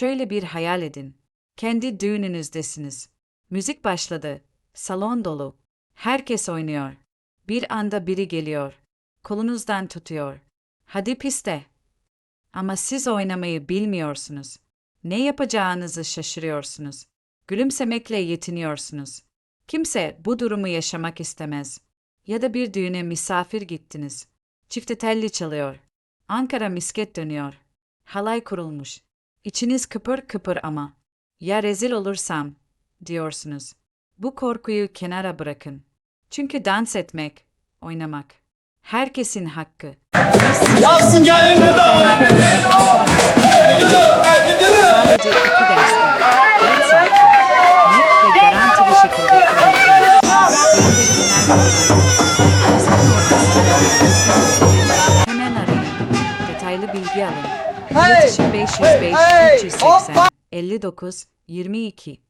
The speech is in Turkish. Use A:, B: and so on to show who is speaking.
A: Şöyle bir hayal edin. Kendi düğününüzdesiniz. Müzik başladı. Salon dolu. Herkes oynuyor. Bir anda biri geliyor. Kolunuzdan tutuyor. Hadi piste. Ama siz oynamayı bilmiyorsunuz. Ne yapacağınızı şaşırıyorsunuz. Gülümsemekle yetiniyorsunuz. Kimse bu durumu yaşamak istemez. Ya da bir düğüne misafir gittiniz. Çifte telli çalıyor. Ankara misket dönüyor. Halay kurulmuş. İçiniz kıpır kıpır ama. Ya rezil olursam, diyorsunuz. Bu korkuyu kenara bırakın. Çünkü dans etmek, oynamak, herkesin hakkı.
B: Yapsın gelin burada.
A: Sadece iki derste, dört saat, net ve garantili şekilde öğretilir. Hemen arayın. Detaylı bilgi alın.
B: Hey!
A: İletişim 505
B: Hey!
A: 380
B: Hoppa!
A: 59 22